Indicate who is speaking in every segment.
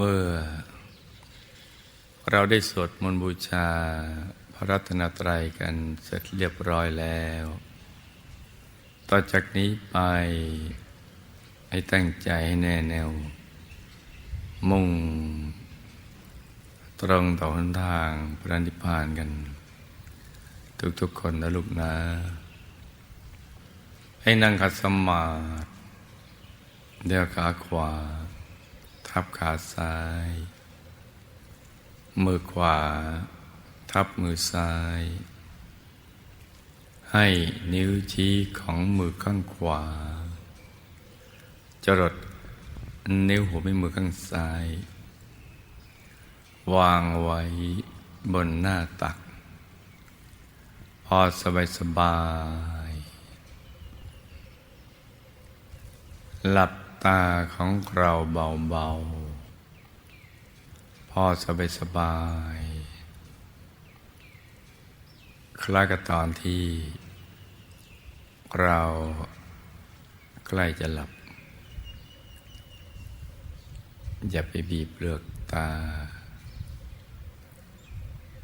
Speaker 1: เมื่อ เราได้สวดมนต์บูชาพระรัตนตรัยกันเสร็จเรียบร้อยแล้ว ต่อจากนี้ไปให้ตั้งใจให้แน่แนว มุ่ง ตรงต่อหนทางพระนิพพานกัน ทุกๆคนนะลูกนะ ให้นั่งขัดสมาธิเดี่ยวขาขวา ทับขาซ้าย มือขวา ทับมือซ้าย ให้นิ้วชี้ของมือข้างขวา จรดนิ้วหัวแม่มือข้างซ้าย วางไว้บนหน้าตัก พอสบายสบายๆหลับ ตาของเราเบาๆ พอสบายสบายๆคล้ายกับตอนที่ เราใกล้จะหลับ อย่าไปบีบเปลือกตา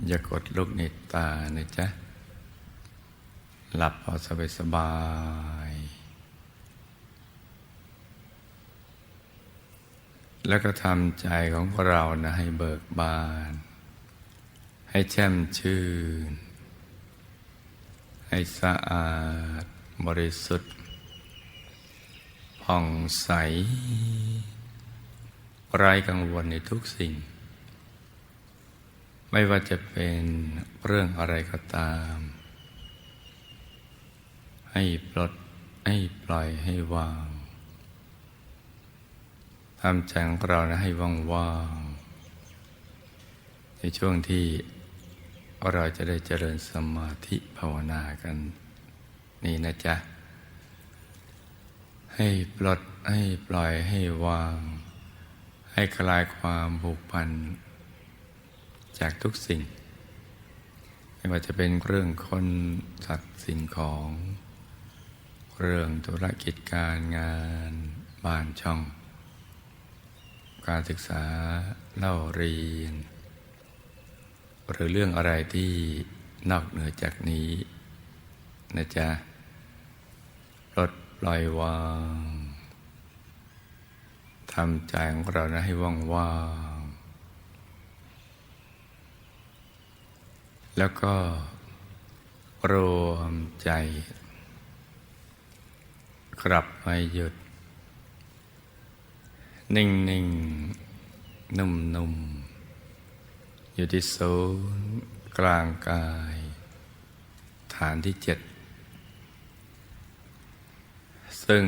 Speaker 1: อย่ากดลูกในตานะจ๊ะ หลับพอสบายสบาย แล้วก็ทำใจของเรานะให้เบิกบาน ให้แช่มชื่น ให้สะอาดบริสุทธิ์ผ่องใส ไร้กังวลในทุกสิ่ง ไม่ว่าจะเป็นเรื่องอะไรก็ตาม ให้ปลดให้ปล่อยให้วาง ทำใจของเรานะให้ว่างว่างๆในช่วงที่เราจะได้เจริญสมาธิภาวนากัน นี่นะจ๊ะ ให้ปลดให้ปล่อยให้วาง ให้คลายความผูกพัน จากทุกสิ่ง ไม่ว่าจะเป็นเรื่องคนสัตว์สิ่งของ เรื่องธุรกิจการงานบ้านช่อง การศึกษาเล่าเรียน หรือเรื่องอะไรที่นอกเหนือจากนี้นะจ๊ะลดปล่อยวางทำใจของเรานะให้ว่างว่างแล้วก็รวมใจกลับมาหยุด นิ่งนิ่งนุ่มนุ่มๆอยู่ที่ศูนย์กลางกาย ฐานที่เจ็ด ซึ่ง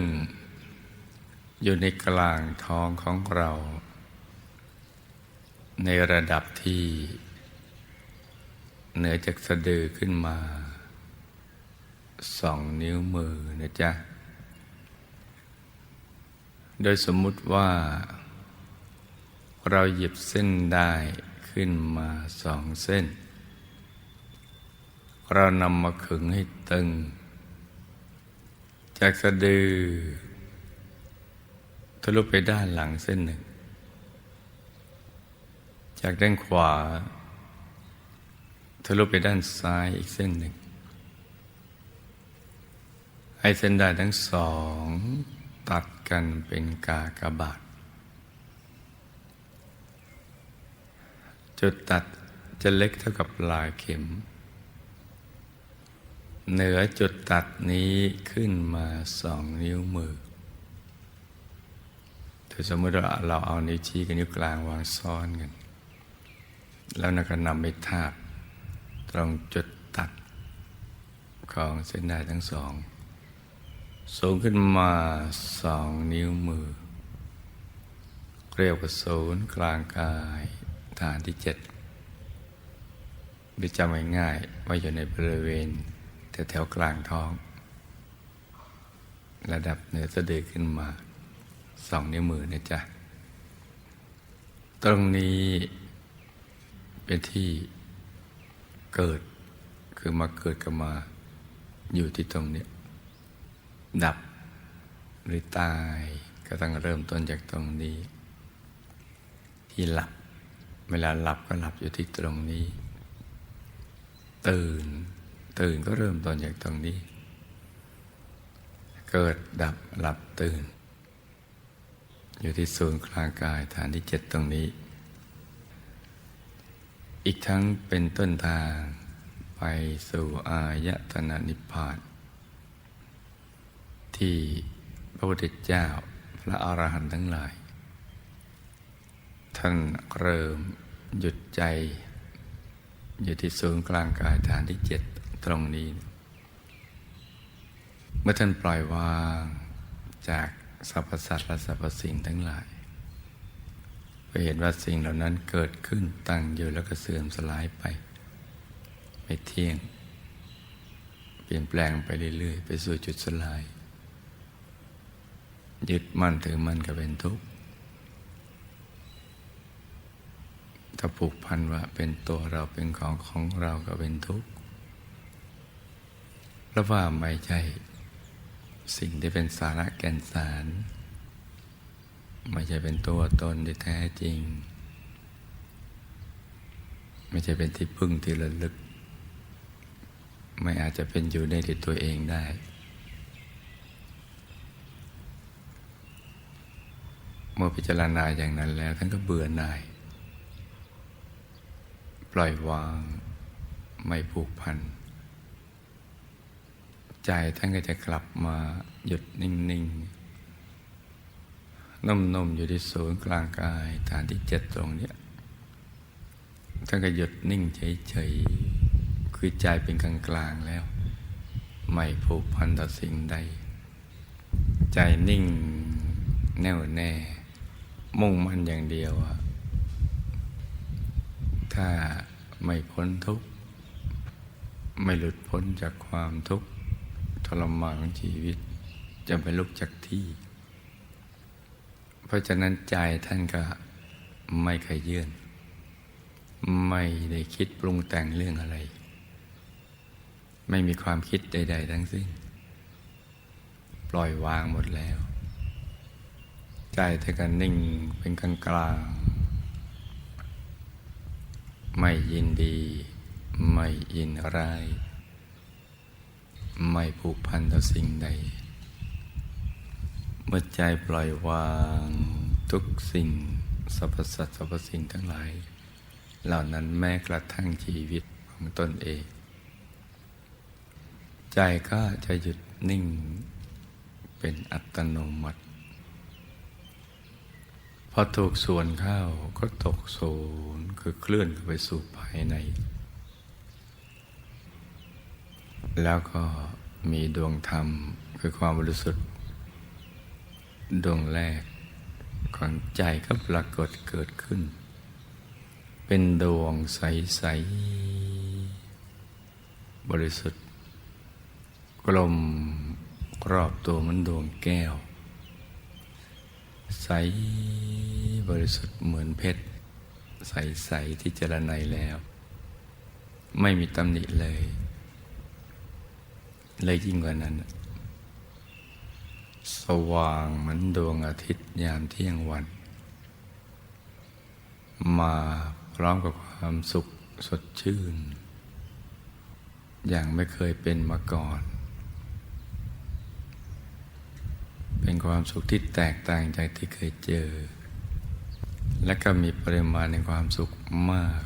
Speaker 1: อยู่ในกลางท้องของเรา ในระดับที่เหนือจากสะดือขึ้นมาสองนิ้วมือนะจ๊ะ โดยสมมุติว่า เราหยิบเส้นได้ขึ้นมาสองเส้น เรานำมาขึงให้ตึง จากสะดือทะลุไปด้านหลังเส้นหนึ่ง จากด้านขวาทะลุไปด้านซ้ายอีกเส้นหนึ่ง ให้เส้นได้ทั้งสอง ตัด กันเป็นกากบาท จุดตัดจะเล็กเท่ากับลายเข็ม เหนือจุดตัดนี้ขึ้นมาสองนิ้วมือถ้าสมมติว่าเราเอานิ้วชี้กับนิ้วกลางวางซ้อนกัน แล้วนักนำไปทาบตรงจุดตัดของเส้นได้ทั้งสอง สูงขึ้นมาสองนิ้วมือ เรียกว่าศูนย์กลางกายฐานที่เจ็ดหรือจำง่ายๆว่าอยู่ในบริเวณแถวๆกลางท้อง ระดับเหนือสะดือขึ้นมาสองนิ้วมือนะจ๊ะ ตรงนี้เป็นที่เกิดคือมาเกิดกับมาอยู่ที่ตรงนี้ ดับหรือตายก็ต้องเริ่มต้นจากตรงนี้ ที่หลับ เวลาหลับก็หลับอยู่ที่ตรงนี้ ตื่น ตื่นก็เริ่มต้นจากตรงนี้ เกิดดับหลับตื่น อยู่ที่ศูนย์กลางกายฐานที่เจ็ดตรงนี้ อีกทั้งเป็นต้นทางไปสู่อายตนะนิพพาน ที่พระพุทธเจ้าพระอรหันต์ทั้งหลาย ท่านเริ่มหยุดใจ อยู่ที่ศูนย์กลางกายฐานที่เจ็ดตรงนี้ เมื่อท่านปล่อยวางจากสรรพสัตว์และสรรพสิ่งทั้งหลายไปเห็นว่าสิ่งเหล่านั้นเกิดขึ้นตั้งอยู่แล้วก็เสื่อมสลายไป ไม่เที่ยง เปลี่ยนแปลงไปเรื่อยๆ ไปสู่จุดสลาย ยึดมั่นถือมั่นก็เป็นทุกข์ถ้าผูกพันว่าเป็นตัวเราเป็นของของเราก็เป็นทุกข์เพราะว่าไม่ใช่สิ่งที่เป็นสาระแก่นสาร ไม่ใช่เป็นตัวตนที่แท้จริง ไม่ใช่เป็นที่พึ่งที่ระลึก ไม่อาจจะเป็นอยู่ในที่ตัวเองได้ เมื่อพิจารณาอย่างนั้นแล้วท่านก็เบื่อหน่าย ปล่อยวางไม่ผูกพัน ใจท่านก็จะกลับมาหยุดนิ่งๆนุ่มๆอยู่ที่ศูนย์กลางกายฐานที่เจ็ดตรงนี้ท่านก็หยุดนิ่งเฉยๆคือใจเป็นกลางๆแล้ว ไม่ผูกพันต่อสิ่งใด ใจนิ่งแน่วแน่ มุ่งมั่นอย่างเดียวอะถ้าไม่พ้นทุกข์ ไม่หลุดพ้นจากความทุกข์ทรมานของชีวิต จะไปลุกจากที่ เพราะฉะนั้นใจท่านก็ไม่ขยื่นไม่ได้คิดปรุงแต่งเรื่องอะไร ไม่มีความคิดใด ๆ ทั้งสิ้น ปล่อยวางหมดแล้ว ใจท่านก็นิ่งเป็นกลางกลางไม่ยินดี ไม่ยินร้าย ไม่ผูกพันต่อสิ่งใด เมื่อใจปล่อยวางทุกสิ่งสรรพสัตว์สรรพสิ่งทั้งหลาย เหล่านั้นแม้กระทั่งชีวิตของตนเอง ใจก็จะหยุดนิ่งเป็นอัตโนมัติ พอถูกส่วนเข้าก็ตกโซนคือเคลื่อนเข้าไปสู่ภายใน แล้วก็มีดวงธรรมคือความบริสุทธิ์ดวงแรกของใจก็ปรากฏเกิดขึ้น เป็นดวงใส ๆ บริสุทธิ์ กลมรอบตัวมันดวงแก้ว ใส บริสุทธิ์เหมือนเพชร ใส ๆ ที่เจรไนแล้ว ไม่มีตำหนิเลย เลยยิ่งกว่านั้น สว่างเหมือนดวงอาทิตย์ยามเที่ยงวัน มาพร้อมกับความสุขสดชื่น อย่างไม่เคยเป็นมาก่อน เป็นความสุขที่แตกต่างจากที่เคยเจอ และก็มีปริมาณในความสุขมาก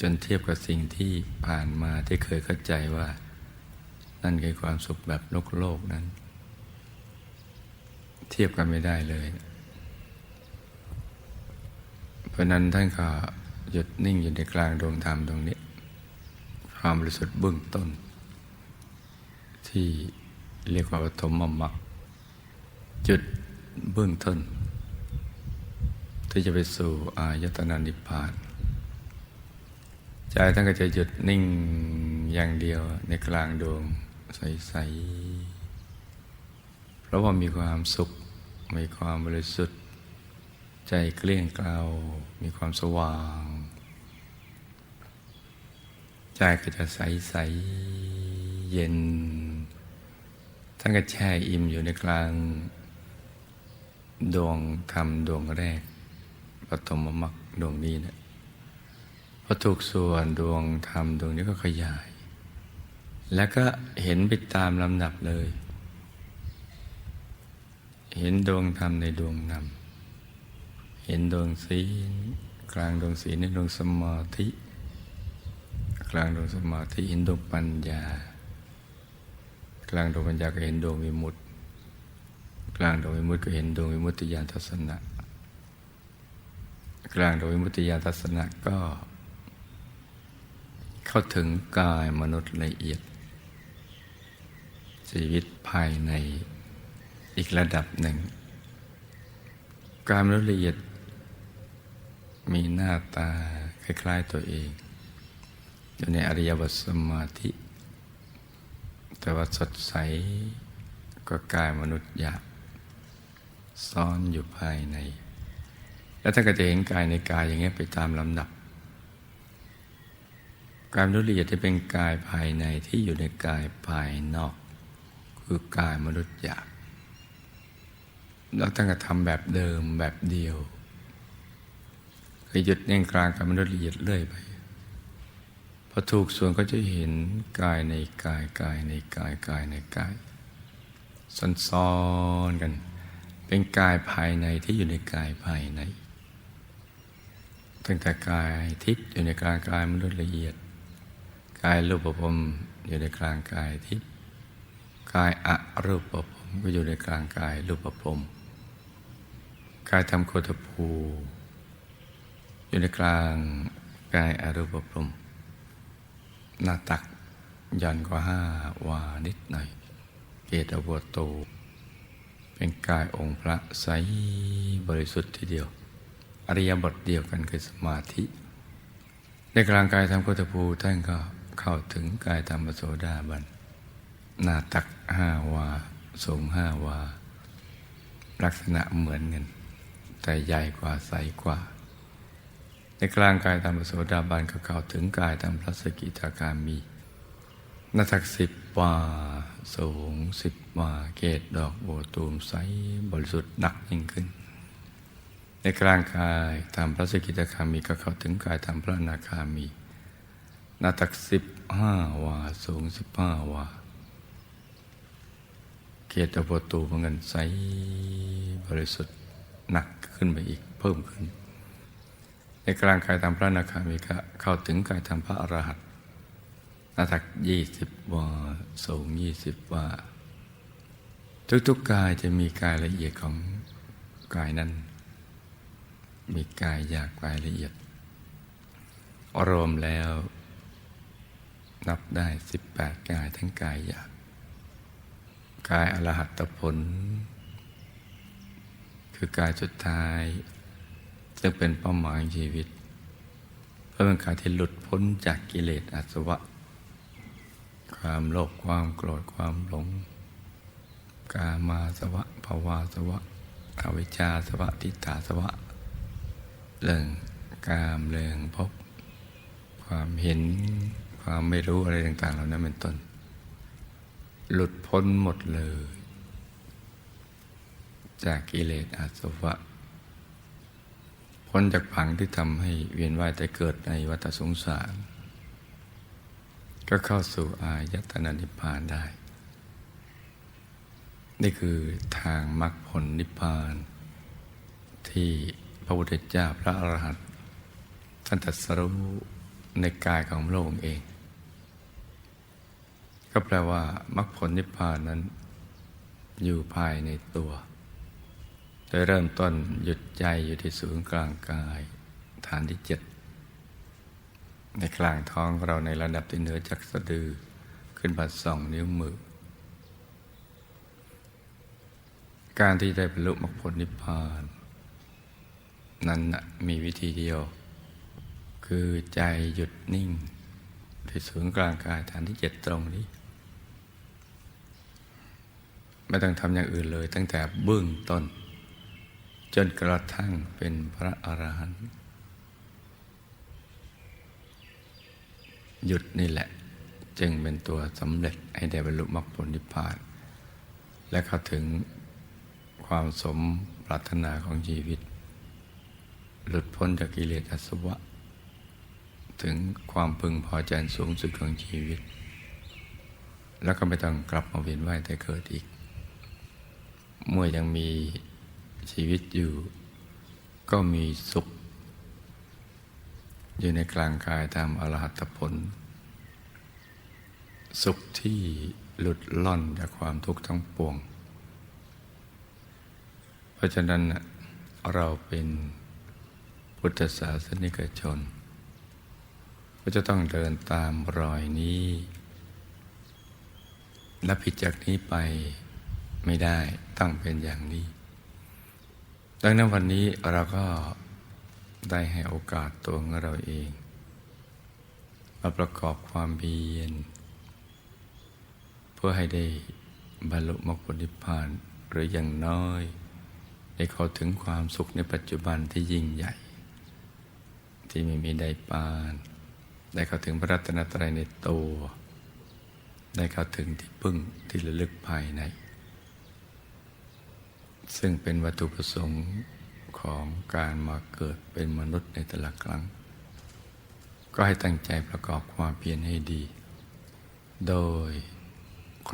Speaker 1: จนเทียบกับสิ่งที่ผ่านมาที่เคยเข้าใจว่า นั่นคือความสุขแบบโลกโลกนั้น เทียบกันไม่ได้เลย เพราะนั้นท่านก็หยุดนิ่งอยู่ในกลางดวงธรรมตรงนี้ ความบริสุทธิ์เบื้องต้น ที่เรียกว่าปฐมมรรคจุดเบื้องต้น ที่จะไปสู่อายตนะนิพพาน ใจท่านก็จะหยุดนิ่งอย่างเดียวในกลางดวงใส ๆ เพราะว่ามีความสุข มีความบริสุทธิ์ ใจเกลี้ยงเกลามีความสว่าง ใจก็จะใส ๆ เย็น ท่านก็แช่อิ่มอยู่ในกลางดวงธรรมดวงแรก ฐมมรรคดวงนี้เนี่ยพอถูกส่วนดวงธรรมดวงนี้ก็ขยาย แล้วก็เห็นไปตามลำดับเลย เห็นดวงธรรมในดวงนำเห็นดวงศีลกลางดวงศีลในดวงสมาธิ กลางดวงสมาธิเห็นดวงปัญญา กลางดวงปัญญาก็เห็นดวงวิมุตติ กลางดวงวิมุตติก็เห็นดวงวิมุตติญาณทัศนะ กลางโดวงวิมุตติญาทัศนะก็ เข้าถึงกายมนุษย์ละเอียด ชีวิตภายในอีกระดับหนึ่ง กายมนุษย์ละเอียด มีหน้าตาคล้าย ๆตัวเอง อยู่ในอริยบทสมาธิ แต่ว่าสดใสก็กายมนุษย์หยาบซ่อนอยู่ภายใน แล้วท่านก็จะเห็นกายในกายอย่างเงี้ยไปตามลำดับ กายมนุษย์ละเอียดจะเป็นกายภายในที่อยู่ในกายภายนอก คือกายมนุษย์หยาบแล้วตั้งแต่ทำแบบเดิมแบบเดียวคือหยุดนิ่งกลางกายมนุษย์ละเอียดเรื่อยไปพอถูกส่วนก็จะเห็นกายในกายกายในกายกายในกายซ้อนๆกัน เป็นกายภายในที่อยู่ในกายภายใน ตั้งแต่กายทิพย์อยู่ในกลางกายมนุษย์ละเอียด กายรูปภพอยู่ในกลางกายทิพย์กายอรูปภพก็อยู่ในกลางกายรูปภพกายธรรมโคตภูอยู่ในกลางกายอรูปภพหน้าตักยันกว่าห้าวานิดหน่อย เกตอวโต เป็นกายองค์พระใสบริสุทธิ์ทีเดียว อริยบทเดียวกันคือสมาธิ ในกลางกายธรรมโคตภูท่านก็เข้าถึงกายธรรมโสดาบันนาตักห้าวาสูงห้าวา ลักษณะเหมือนกัน แต่ใหญ่กว่าใสกว่า ในกลางกายธรรมโสดาบันก็เข้าถึงกายธรรมพระสกิทาคามีนาตักสิบวาสูงสิบวาเกตดอกโบตูมใสบริสุทธิ์หนักยิ่งขึ้น ในกลางกายธรรมพระสกิทาคามีก็เข้าถึงกายธรรมพระนาคามีหน้าตักสิบห้าวาสูงสิบห้าวาเกตประตูเหมือนกันใสบริสุทธิ์หนักขึ้นไปอีกเพิ่มขึ้น ในกลางกายธรรมพระนาคามีก็เข้าถึงกายธรรมพระอรหันต์หน้าตักยี่สิบวาสูงยี่สิบวาทุกๆกายจะมีกายละเอียดของกายนั้น มีกายหยาบกายละเอียด รวมแล้ว นับได้สิบแปดกายทั้งกายหยาบกายอรหัตผล คือกายสุดท้าย ซึ่งเป็นเป้าหมายชีวิต เพื่อเป็นกายที่หลุดพ้นจากกิเลสอาสวะ ความโลภความโกรธความหลง กามาสวะภาวาสวะอวิชชาสวะทิฏฐาสวะ เรื่องกามเรื่องพบ ความเห็นความไม่รู้อะไรต่าง ๆ เหล่านั้นเป็นต้น หลุดพ้นหมดเลย จากกิเลสอาสวะ พ้นจากผังที่ทำให้เวียนว่ายแต่เกิดในวัฏสงสาร ก็เข้าสู่อายตนะนิพพานได้ นี่คือทางมรรคผลนิพพานที่ พระพุทธเจ้าพระอรหันต์ท่านตรัสรู้ในกายของพระองค์เอง ก็แปลว่ามรรคผลนิพพานนั้น อยู่ภายในตัว โดยเริ่มต้นหยุดใจอยู่ที่ศูนย์กลางกาย ฐานที่เจ็ดในกลางท้องเราในระดับที่เหนือจากสะดือขึ้นมาสองนิ้วมือ การที่ได้บรรลุมรรคผลนิพพาน นั้นมีวิธีเดียว คือใจหยุดนิ่งที่ศูนย์กลางกายฐานที่เจ็ดตรงนี้ไม่ต้องทำอย่างอื่นเลย ตั้งแต่เบื้องต้น จนกระทั่งเป็นพระอรหันต์หยุดนี่แหละ จึงเป็นตัวสำเร็จให้ได้บรรลุมรรคผลนิพพาน และเข้าถึงความสมปรารถนาของชีวิต หลุดพ้นจากกิเลสอาสวะ ถึงความพึงพอใจสูงสุดของชีวิต แล้วก็ไม่ต้องกลับมาเวียนว่ายแต่เกิดอีก เมื่อยังมีชีวิตอยู่ ก็มีสุข อยู่ในกลางกายตามอรหัตผล สุขที่หลุดล่อนจากความทุกข์ทั้งปวง เพราะฉะนั้นเราเป็น พุทธศาสนิกชน ก็จะต้องเดินตามรอยนี้และผิดจากนี้ไปไม่ได้ต้องเป็นอย่างนี้ ดังนั้นวันนี้เราก็ได้ให้โอกาสตัวของเราเอง มาประกอบความเพียรเพื่อให้ได้บรรลุมรรคผลนิพพานหรืออย่างน้อย ได้เข้าถึงความสุขในปัจจุบันที่ยิ่งใหญ่ ที่ไม่มีใดปาน ได้เข้าถึงพระรัตนตรัยในตัว ได้เข้าถึงที่พึ่งที่ระลึกภายใน ซึ่งเป็นวัตถุประสงค์ของการมาเกิดเป็นมนุษย์ในแต่ละครั้ง ก็ให้ตั้งใจประกอบความเพียรให้ดี โดย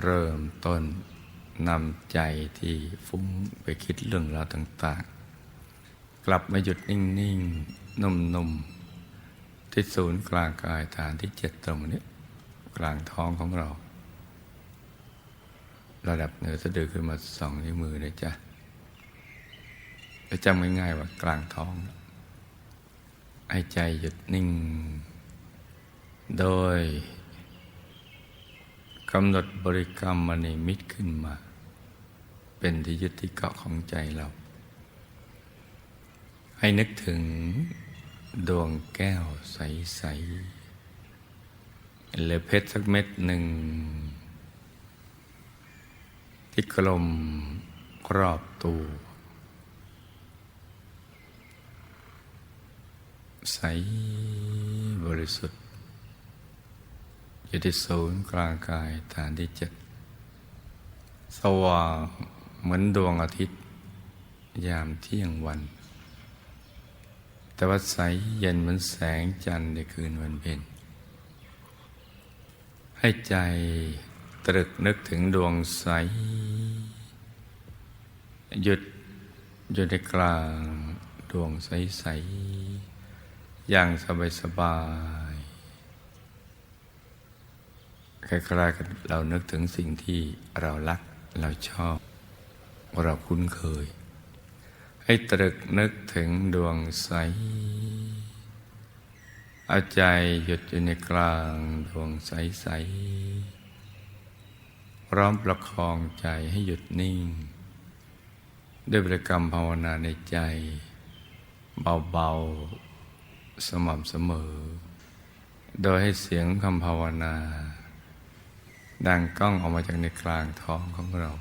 Speaker 1: เริ่มต้นนำใจที่ฟุ้งไปคิดเรื่องราวต่าง ๆ กลับมาหยุดนิ่ง ๆ นุ่มๆ ที่ศูนย์กลางกายฐานที่เจ็ดตรงนี้กลางท้องของเรา ระดับเหนือสะดือขึ้นมาสองนิ้วมือเลยจ้ะจะจำง่ายๆว่ากลางท้องให้ใจหยุดนิ่ง โดยกำหนดบริกรรมมณีมิตรขึ้นมา เป็นที่ยึดที่เกาะของใจเรา ให้นึกถึง ดวงแก้วใส ๆ หรือเพชรสักเม็ดหนึ่ง ที่กลมรอบตัว ใสบริสุทธิ์อยู่ที่ศูนย์กลางกายฐานที่เจ็ดสว่างเหมือนดวงอาทิตย์ ยามเที่ยงวัน แต่ว่าใสเย็นเหมือนแสงจันทร์ในคืนวันเพ็ญให้ใจตรึกนึกถึงดวงใส หยุดอยู่ในกลางดวงใส ๆ อย่างสบายๆคล้ายๆกับเรานึกถึงสิ่งที่เรารัก เราชอบ เราคุ้นเคย ให้ตรึกนึกถึงดวงใส เอาใจหยุดอยู่ในกลางดวงใสๆพร้อมประคองใจให้หยุดนิ่ง ด้วยบริกรรมภาวนาในใจ เบาๆ สม่ำเสมอ โดยให้เสียงคำภาวนา ดังก้องออกมาจากในกลางท้องของเรา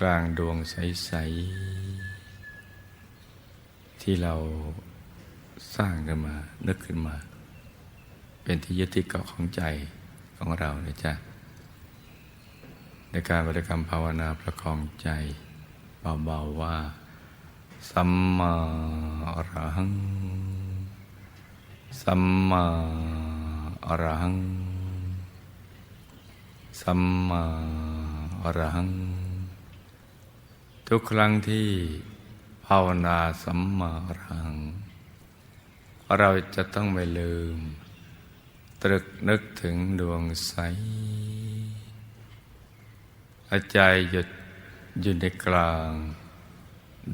Speaker 1: กลางดวงใสๆ ที่เราสร้างขึ้นมา นึกขึ้นมา เป็นที่ยึดที่เกาะของใจของเราเนี่ยจ้ะในการบริกรรมภาวนาประคองใจเบาๆว่า สัมมาอรหัง สัมมาอรหัง สัมมาอรหัง ทุกครั้งที่ ภาวนาสัมมารหัง เราจะต้องไม่ลืม ตรึกนึกถึงดวงใสอาใจหยุดอยู่ในกลาง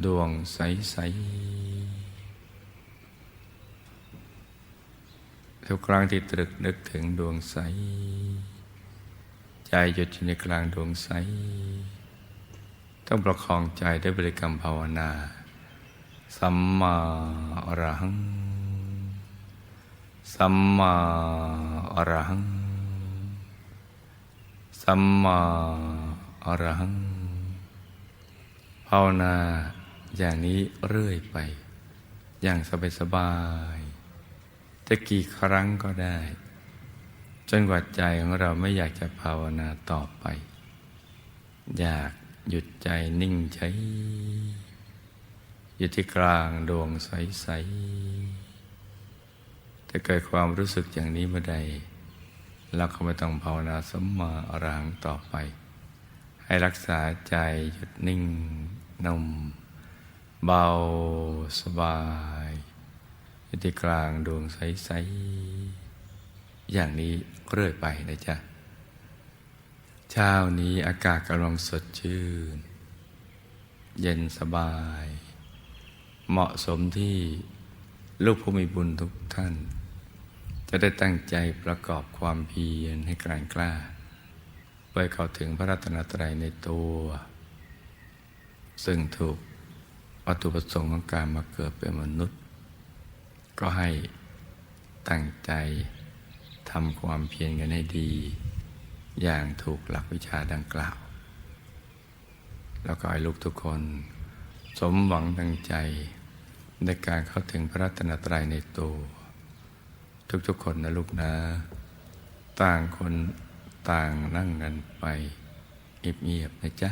Speaker 1: ดวงใสๆทุกครั้งที่ตรึกนึกถึงดวงใส ใจหยุดอยู่ในกลางดวงใส ต้องประคองใจด้วยบริกรรมภาวนา สัมมาอรหัง สัมมาอรหัง สัมมาอรหัง ภาวนาอย่างนี้เรื่อยไป อย่างสบายๆ จะกี่ครั้งก็ได้ จนกว่าใจของเราไม่อยากจะภาวนาต่อไป อยากหยุดใจนิ่งใช้ อยู่ที่กลางดวงใสๆถ้าเกิดความรู้สึกอย่างนี้เมื่อใดเราก็ไม่ต้องภาวนาสมมาอรหังต่อไป ให้รักษาใจหยุดนิ่งนุ่มเบาสบายอยู่ที่กลางดวงใสๆอย่างนี้เรื่อยไปนะจ๊ะเช้านี้อากาศกำลังสดชื่น เย็นสบาย เหมาะสมที่ลูกผู้มีบุญทุกท่าน จะได้ตั้งใจประกอบความเพียรให้กลางกล้าเพื่อเข้าถึงพระรัตนตรัยในตัว ซึ่งถูกวัตถุประสงค์ของการมาเกิดเป็นมนุษย์ ก็ให้ตั้งใจทำความเพียรกันให้ดี อย่างถูกหลักวิชาดังกล่าว แล้วก็ให้ลูกทุกคน สมหวังดังใจ ในการเข้าถึงพระรัตนตรัยในตัว ทุกๆคนนะลูกนะ ต่างคนต่างนั่งกันไปเงียบๆนะจ๊ะ